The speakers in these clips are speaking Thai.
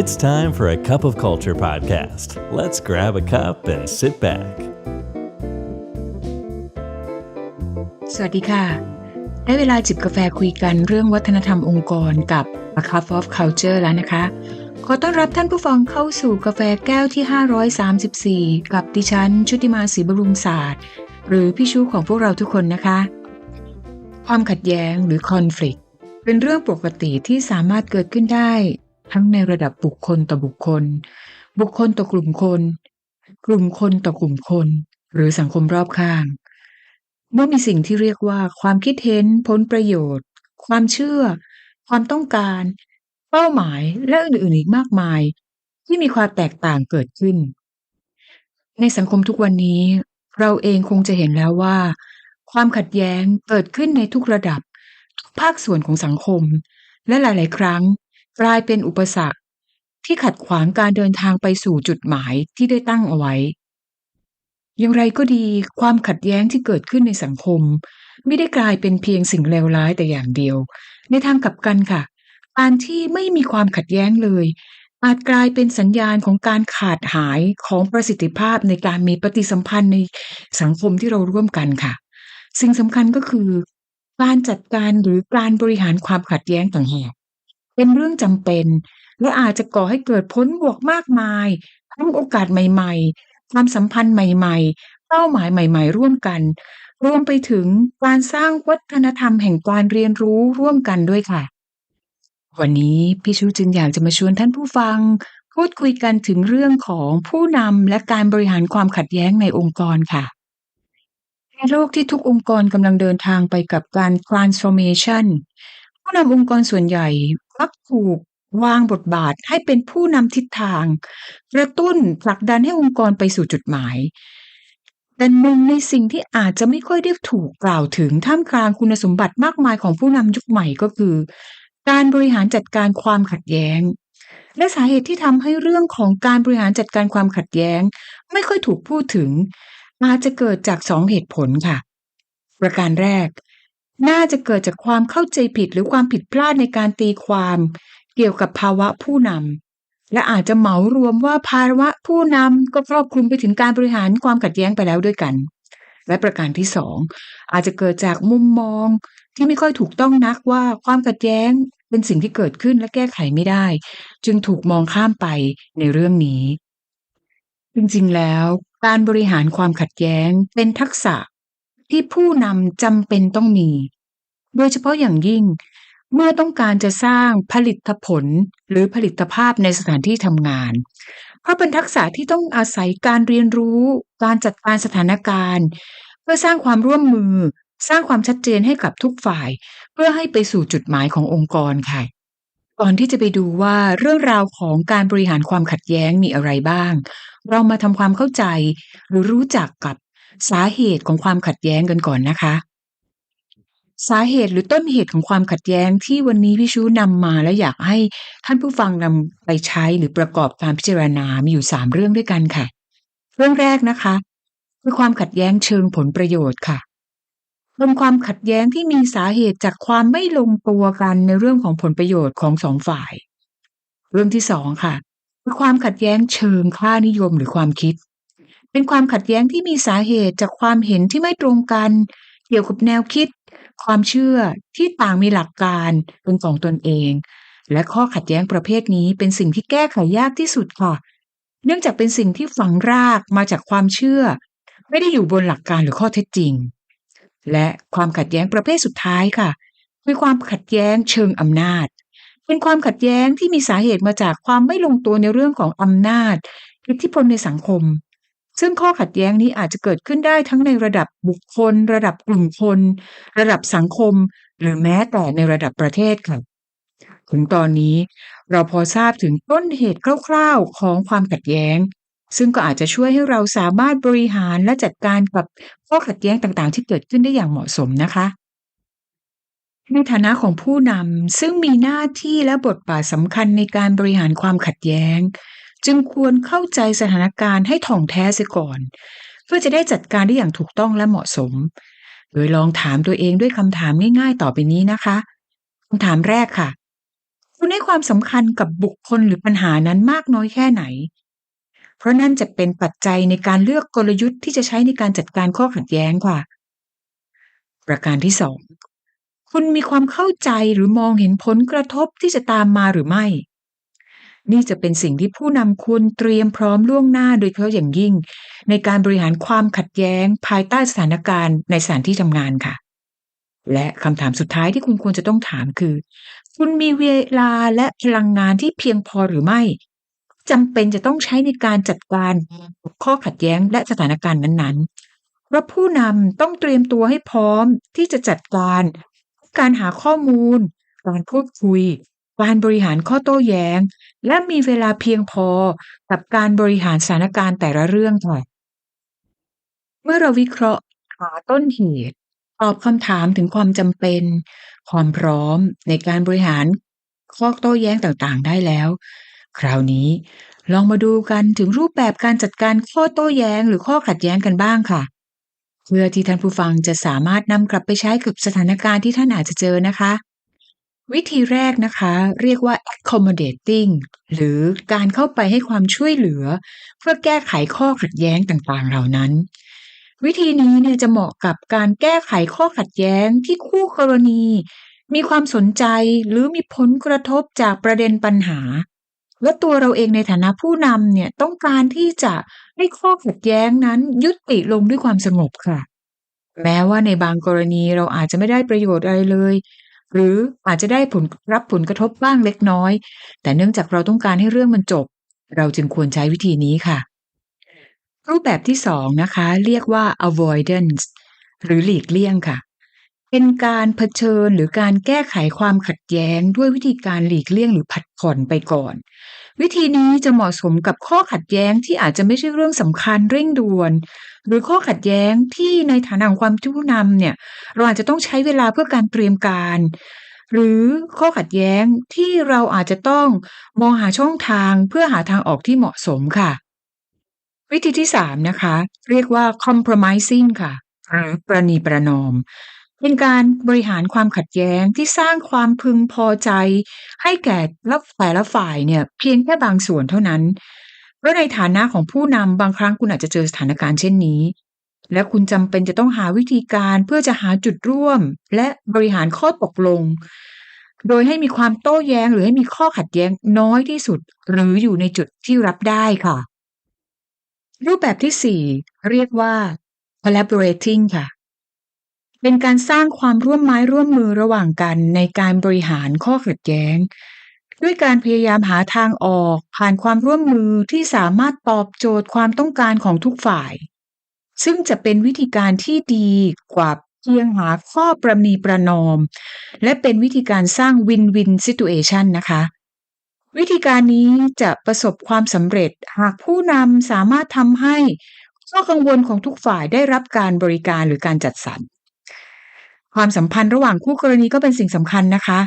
It's time for a cup of culture podcast. Let's grab a cup and sit back. สวัสดีค่ะ ได้เวลาจิบกาแฟคุยกันเรื่องวัฒนธรรมองค์กรกับ A Cup of Culture แล้วนะคะ ขอต้อนรับท่านผู้ฟังเข้าสู่กาแฟแก้วที่ 534 กับดิฉัน ชุติมาศรีบรุงศาสตร์ หรือพี่ชูของพวกเราทุกคนนะคะ ความขัดแย้งหรือ conflict เป็นเรื่องปกติที่สามารถเกิดขึ้นได้ ทั้งในระดับบุคคลต่อบุคคล บุคคลต่อกลุ่มคน กลุ่มคนต่อกลุ่มคน หรือสังคมรอบข้าง เมื่อมีสิ่งที่เรียกว่าความคิดเห็นผลประโยชน์ ความเชื่อ ความต้องการ เป้าหมายและอื่นๆอีกมากมาย ที่มีความแตกต่างเกิดขึ้น ในสังคมทุกวันนี้ เราเองคงจะเห็นแล้วว่า ความขัดแย้งเกิดขึ้นในทุกระดับทุกภาคส่วนของสังคม และหลาย ๆ ครั้ง กลายเป็นอุปสรรคที่ขัดขวางการเดินทางไปสู่จุดหมายที่ได้ตั้งเอาไว้ อย่างไรก็ดีความขัดแย้งที่เกิดขึ้นในสังคม ไม่ได้กลายเป็นเพียงสิ่งเลวร้ายแต่อย่างเดียว ในทางกลับกันค่ะ การที่ไม่มีความขัดแย้งเลย อาจกลายเป็นสัญญาณของการขาดหายของประสิทธิภาพในการมีปฏิสัมพันธ์ในสังคมที่เราร่วมกันค่ะ สิ่งสำคัญก็คือ การจัดการหรือการบริหารความขัดแย้งต่างหาก เป็นเรื่องจำเป็น และอาจจะก่อให้เกิดผลบวกมากมาย ทั้งโอกาสใหม่ๆ ความสัมพันธ์ใหม่ๆ เป้าหมายใหม่ ๆ ร่วมกัน รวมไปถึงการสร้างวัฒนธรรมแห่งการเรียนรู้ร่วมกันด้วยค่ะ วันนี้พี่ชูจึงอยากจะมาชวนท่านผู้ฟัง พูดคุยกันถึงเรื่องของผู้นำและการบริหารความขัดแย้งในองค์กรค่ะในโลกที่ทุกองค์กรกำลังเดินทางไปกับการ transformation ผู้นำองค์กรส่วนใหญ่ มักถูกวางบทบาทให้เป็นผู้นำทิศทาง กระตุ้นผลักดันให้องค์กรไปสู่จุดหมาย แต่หนึ่งในสิ่งที่อาจจะไม่ค่อยได้ถูกกล่าวถึงท่ามกลางคุณสมบัติมากมายของผู้นำยุคใหม่ก็คือ การบริหารจัดการความขัดแย้ง และสาเหตุที่ทำให้เรื่องของการบริหารจัดการความขัดแย้ง ไม่ค่อยถูกพูดถึงอาจจะเกิดจากสองเหตุผลค่ะ ประการแรก น่าจะเกิดจากความเข้าใจผิดหรือความผิดพลาดในการตีความ เกี่ยวกับภาวะผู้นำและอาจจะเหมารวมว่าภาวะผู้นำก็ครอบคลุมไปถึงการบริหารความขัดแย้งไปแล้วด้วยกัน และประการที่สองอาจจะเกิดจากมุมมองที่ไม่ค่อยถูกต้องนักว่าความขัดแย้งเป็นสิ่งที่เกิดขึ้นและแก้ไขไม่ได้ จึงถูกมองข้ามไปในเรื่องนี้ จริงๆแล้ว การบริหารความขัดแย้งเป็นทักษะ ที่ผู้นำจำเป็นต้องมี โดยเฉพาะอย่างยิ่ง เมื่อต้องการจะสร้างผลิตผลหรือผลิตภาพในสถานที่ทำงาน เพราะเป็นทักษะที่ต้องอาศัยการเรียนรู้ การจัดการสถานการณ์ เพื่อสร้างความร่วมมือ สร้างความชัดเจนให้กับทุกฝ่าย เพื่อให้ไปสู่จุดหมายขององค์กรค่ะก่อนที่จะไปดูว่าเรื่องราวของการบริหารความขัดแย้งมีอะไรบ้าง เรามาทำความเข้าใจหรือรู้จักกับ สาเหตุของความขัดแย้งกันก่อนนะคะ สาเหตุหรือต้นเหตุของความขัดแย้งที่วันนี้พี่ชูนำมาและอยากให้ท่านผู้ฟังนำไปใช้หรือประกอบการพิจารณา มีอยู่สามเรื่องด้วยกันค่ะ เรื่องแรกนะคะคือความขัดแย้งเชิงผลประโยชน์ค่ะเป็นความขัดแย้งที่มีสาเหตุจากความไม่ลงตัวกันในเรื่องของผลประโยชน์ของสองฝ่าย เรื่องที่สองค่ะคือความขัดแย้งเชิงค่านิยมหรือความคิด เป็นความขัดแย้งที่มีสาเหตุจากความเห็นที่ไม่ตรงกัน เกี่ยวกับแนวคิด ความเชื่อที่ต่างมีหลักการเป็นของตนเอง และข้อขัดแย้งประเภทนี้เป็นสิ่งที่แก้ไขยากที่สุดค่ะ เนื่องจากเป็นสิ่งที่ฝังรากมาจากความเชื่อ ไม่ได้อยู่บนหลักการหรือข้อเท็จจริง และความขัดแย้งประเภทสุดท้ายค่ะคือความขัดแย้งเชิงอำนาจ เป็นความขัดแย้งที่มีสาเหตุมาจากความไม่ลงตัวในเรื่องของอำนาจอิทธิพลในสังคม ซึ่งข้อขัดแย้งนี้อาจจะเกิดขึ้นได้ทั้งในระดับบุคคล ระดับกลุ่มคน ระดับสังคม หรือแม้แต่ในระดับประเทศค่ะถึงตอนนี้เราพอทราบถึงต้นเหตุคร่าวๆของความขัดแย้ง ซึ่งก็อาจจะช่วยให้เราสามารถบริหารและจัดการกับข้อขัดแย้งต่างๆ ที่เกิดขึ้นได้อย่างเหมาะสมนะคะในฐานะของผู้นำซึ่งมีหน้าที่และบทบาทสำคัญในการบริหารความขัดแย้ง จึงควรเข้าใจสถานการณ์ให้ถ่องแท้เสียก่อน เพื่อจะได้จัดการได้อย่างถูกต้องและเหมาะสม โดยลองถามตัวเองด้วยคำถามง่ายๆ ต่อไปนี้นะคะคำถามแรกค่ะคคุณให้ความสำคัญกับบุคคลหรือปัญหานั้นมากน้อยแค่ไหน เพราะนั่นจะเป็นปัจจัยในการเลือกกลยุทธ์ที่จะใช้ในการจัดการข้อขัดแย้งค่ะ ประการที่สองคุณมีความเข้าใจหรือมองเห็นผลกระทบที่จะตามมาหรือไม่ นี่จะเป็นสิ่งที่ผู้นำคุณเตรียมพร้อมล่วงหน้าโดยเฉพาะอย่างยิ่ง ในการบริหารความขัดแย้ง ภายใต้สถานการณ์ในสถานที่ทำงานค่ะ และคำถามสุดท้ายที่คุณควรจะต้องถามคือ คุณมีเวลาและพลังงานที่เพียงพอหรือไม่จำเป็นจะต้องใช้ในการจัดการข้อขัดแย้งและสถานการณ์นั้นๆ เพราะผู้นำต้องเตรียมตัวให้พร้อมที่จะจัดการ การหาข้อมูล การพูดคุย การบริหารข้อโต้แย้ง และมีเวลาเพียงพอกับการบริหารสถานการณ์แต่ละเรื่องค่ะเมื่อเราวิเคราะห์หาต้นเหตุ ตอบคำถามถึงความจำเป็น ความพร้อมในการบริหารข้อโต้แย้งต่างๆ ได้แล้ว คราวนี้ลองมาดูกันถึงรูปแบบการจัดการข้อโต้แย้งหรือข้อขัดแย้งกันบ้างค่ะ เพื่อที่ท่านผู้ฟังจะสามารถนำกลับไปใช้กับสถานการณ์ที่ท่านอาจจะเจอนะคะ วิธีแรกนะคะ เรียกว่า accommodating หรือการเข้าไปให้ความช่วยเหลือ เพื่อแก้ไขข้อขัดแย้งต่างๆ เหล่านั้น วิธีนี้เนี่ยจะเหมาะกับการแก้ไขข้อขัดแย้งที่คู่กรณี มีความสนใจหรือมีผลกระทบจากประเด็นปัญหา และตัวเราเองในฐานะผู้นำเนี่ยต้องการที่จะให้ข้อขัดแย้งนั้นยุติลงด้วยความสงบค่ะ แม้ว่าในบางกรณีเราอาจจะไม่ได้ประโยชน์อะไรเลย หรืออาจจะได้ผลรับผลกระทบบ้างเล็กน้อย แต่เนื่องจากเราต้องการให้เรื่องมันจบ เราจึงควรใช้วิธีนี้ค่ะ รูปแบบที่สองนะคะ เรียกว่า avoidance หรือหลีกเลี่ยงค่ะ เป็นการเผชิญหรือการแก้ไขความขัดแย้งด้วยวิธีการหลีกเลี่ยงหรือผัดผ่อนไปก่อน วิธีนี้จะเหมาะสมกับข้อขัดแย้งที่อาจจะไม่ใช่เรื่องสำคัญเร่งด่วน หรือข้อขัดแย้งที่ในฐานะความผู้นำเนี่ยเราอาจจะต้องใช้เวลาเพื่อการเตรียมการ หรือข้อขัดแย้งที่เราอาจจะต้องมองหาช่องทางเพื่อหาทางออกที่เหมาะสมค่ะ วิธีที่สามนะคะ เรียกว่า compromising ค่ะหรือประนีประนอม เป็นการบริหารความขัดแย้งที่สร้างความพึงพอใจ ให้แก่ละแต่ละฝ่ายเนี่ยเพียงแค่บางส่วนเท่านั้นเพราะในฐานะของผู้นำบางครั้งคุณอาจจะเจอสถานการณ์เช่นนี้ และคุณจำเป็นจะต้องหาวิธีการเพื่อจะหาจุดร่วม และบริหารข้อตกลง โดยให้มีความโต้แย้งหรือให้มีข้อขัดแย้งน้อยที่สุด หรืออยู่ในจุดที่รับได้ค่ะ รูปแบบที่สี่เรียกว่า collaborating ค่ะ เป็นการสร้างความร่วมไม้ร่วมมือระหว่างกันในการบริหารข้อขัดแย้ง ด้วยการพยายามหาทางออกผ่านความร่วมมือที่สามารถตอบโจทย์ความต้องการของทุกฝ่าย ซึ่งจะเป็นวิธีการที่ดีกว่าเพียงหาข้อประนีประนอม และเป็นวิธีการสร้าง win-win situation นะคะวิธีการนี้จะประสบความสำเร็จหากผู้นำสามารถทำให้ข้อกังวลของทุกฝ่ายได้รับการบริการหรือการจัดสรร ความสัมพันธ์ระหว่างคู่กรณีก็เป็นสิ่งสำคัญนะคะ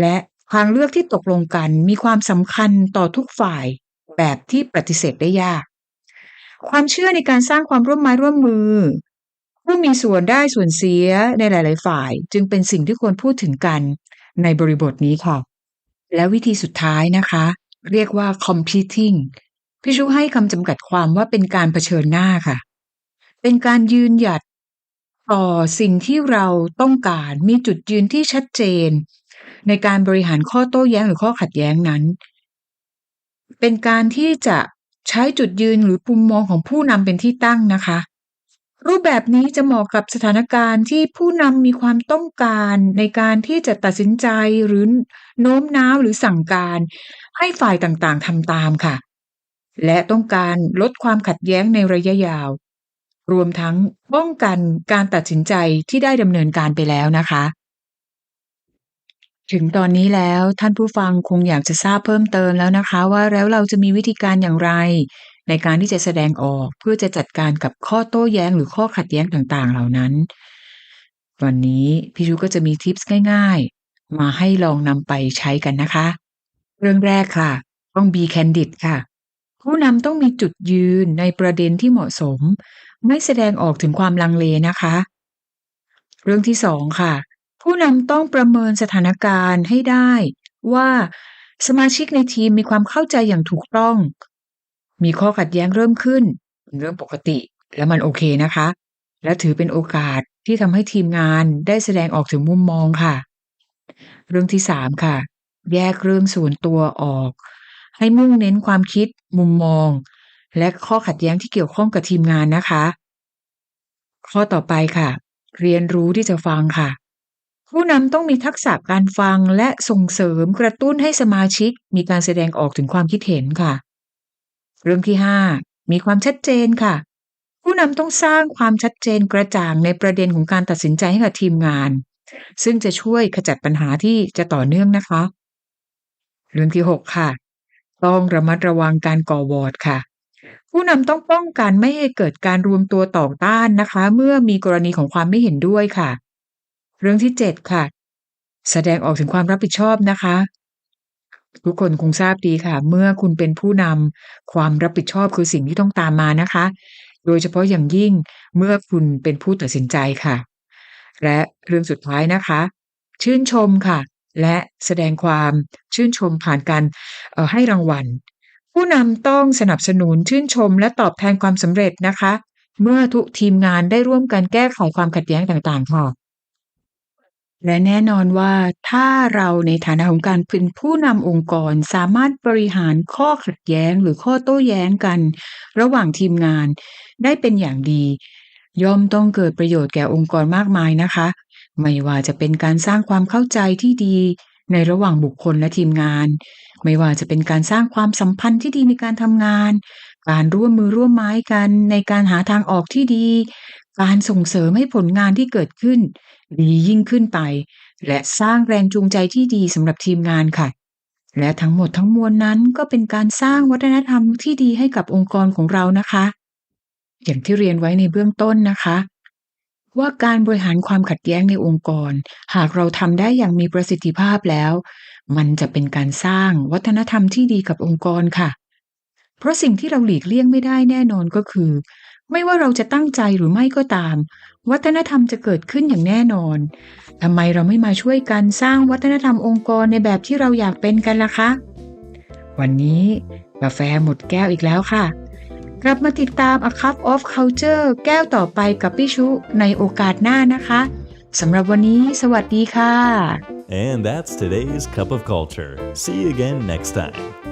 และทางเลือกที่ตกลงกันมีความสำคัญต่อทุกฝ่ายแบบที่ปฏิเสธได้ยาก ความเชื่อในการสร้างความร่วมไม้ร่วมมือ ผู้มีส่วนได้ส่วนเสียในหลาย ๆ ฝ่าย จึงเป็นสิ่งที่ควรพูดถึงกันในบริบทนี้ค่ะ และวิธีสุดท้ายนะคะ เรียกว่า competing พี่ชูให้คำจำกัดความว่าเป็นการเผชิญหน้าค่ะ เป็นการยืนหยัด ต่อสิ่งที่เราต้องการ มีจุดยืนที่ชัดเจน ในการบริหารข้อโต้แย้งหรือข้อขัดแย้งนั้น เป็นการที่จะใช้จุดยืนหรือปุมมองของผู้นำเป็นที่ตั้งนะคะ รูปแบบนี้จะเหมาะกับสถานการณ์ที่ผู้นำมีความต้องการในการที่จะตัดสินใจหรือโน้มน้าวหรือสั่งการให้ฝ่ายต่างๆทำตามค่ะ และต้องการลดความขัดแย้งในระยะยาว รวมทั้งป้องกันการตัดสินใจที่ได้ดำเนินการไปแล้วนะคะ ถึงตอนนี้แล้วท่านผู้ฟังคงอยากจะทราบเพิ่มเติมแล้วนะคะ ว่าแล้วเราจะมีวิธีการอย่างไร ในการที่จะแสดงออกเพื่อจะจัดการกับข้อโต้แย้งหรือข้อขัดแย้งต่างๆ เหล่านั้น วันนี้พี่ชูก็จะมีทิปส์ง่าย ๆ มาให้ลองนำไปใช้กันนะคะ เรื่องแรกค่ะ ต้อง be candid ค่ะ ผู้นำต้องมีจุดยืนในประเด็นที่เหมาะสม ไม่แสดงออกถึงความลังเลนะคะ เรื่องที่สองค่ะ ผู้นำต้องประเมินสถานการณ์ให้ได้ว่าสมาชิกในทีมมีความเข้าใจอย่างถูกต้อง มีข้อขัดแย้งเริ่มขึ้นเป็นเรื่องปกติ และมันโอเคนะคะ และถือเป็นโอกาสที่ทำให้ทีมงานได้แสดงออกถึงมุมมองค่ะ เรื่องที่สามค่ะ แยกเรื่องส่วนตัวออก ให้มุ่งเน้นความคิด มุมมอง และข้อขัดแย้งที่เกี่ยวข้องกับทีมงานนะคะ ข้อต่อไปค่ะ เรียนรู้ที่จะฟังค่ะ ผู้นำต้องมีทักษะการฟังและส่งเสริมกระตุ้นให้สมาชิก มีการแสดงออกถึงความคิดเห็นค่ะ เรื่องที่ห้ามีความชัดเจนค่ะ ผู้นำต้องสร้างความชัดเจนกระจ่างในประเด็นของการตัดสินใจให้กับทีมงาน ซึ่งจะช่วยขจัดปัญหาที่จะต่อเนื่องนะคะ เรื่องที่หกค่ะ ต้องระมัดระวังการก่อวอร์ดค่ะ ผู้นำต้องป้องกันไม่ให้เกิดการรวมตัวต่อต้านนะคะ เมื่อมีกรณีของความไม่เห็นด้วยค่ะ เรื่องที่เจ็ดค่ะ แสดงออกถึงความรับผิดชอบนะคะ ทุกคนคงทราบดีค่ะ เมื่อคุณเป็นผู้นำความรับผิดชอบคือสิ่งที่ต้องตามมานะคะ โดยเฉพาะอย่างยิ่งเมื่อคุณเป็นผู้ตัดสินใจค่ะ และเรื่องสุดท้ายนะคะ ชื่นชมค่ะ และแสดงความชื่นชมผ่านการออให้รางวัล ผู้นำต้องสนับสนุนชื่นชม และตอบแทนความสำเร็จนะคะ เมื่อทุกทีมงานได้ร่วมกันแก้ไขความขัดแย้งต่างๆค่ะและแน่นอนว่าถ้าเราในฐานะของการเป็นผู้นำองค์กรสามารถบริหารข้อขัดแย้งหรือข้อโต้แย้งกัน ระหว่างทีมงานได้เป็นอย่างดี ย่อมต้องเกิดประโยชน์แก่องค์กรมากมายนะคะ ไม่ว่าจะเป็นการสร้างความเข้าใจที่ดีในระหว่างบุคคลและทีมงาน ไม่ว่าจะเป็นการสร้างความสัมพันธ์ที่ดีในการทำงาน การร่วมมือร่วมไม้กันในการหาทางออกที่ดี การส่งเสริมให้ผลงานที่เกิดขึ้น ดียิ่งขึ้นไป และสร้างแรงจูงใจที่ดีสำหรับทีมงานค่ะ และทั้งหมดทั้งมวลนั้นก็เป็นการสร้างวัฒนธรรมที่ดีให้กับองค์กรของเรานะคะ อย่างที่เรียนไว้ในเบื้องต้นนะคะ ว่าการบริหารความขัดแย้งในองค์กร หากเราทำได้อย่างมีประสิทธิภาพแล้ว มันจะเป็นการสร้างวัฒนธรรมที่ดีกับองค์กรค่ะ เพราะสิ่งที่เราหลีกเลี่ยงไม่ได้แน่นอนก็คือ ไม่ว่าเราจะตั้งใจหรือไม่ก็ตาม วัฒนธรรมจะเกิดขึ้นอย่างแน่นอนทำไมเราไม่มาช่วยกันสร้างวัฒนธรรมองค์กรในแบบที่เราอยากเป็นกันล่ะคะ วันนี้กาแฟหมดแก้วอีกแล้วค่ะ กลับมาติดตาม A Cup of Culture แก้วต่อไปกับพี่ชุในโอกาสหน้านะคะสำหรับวันนี้ สวัสดีค่ะ And that's today's Cup of Culture. See you again next time.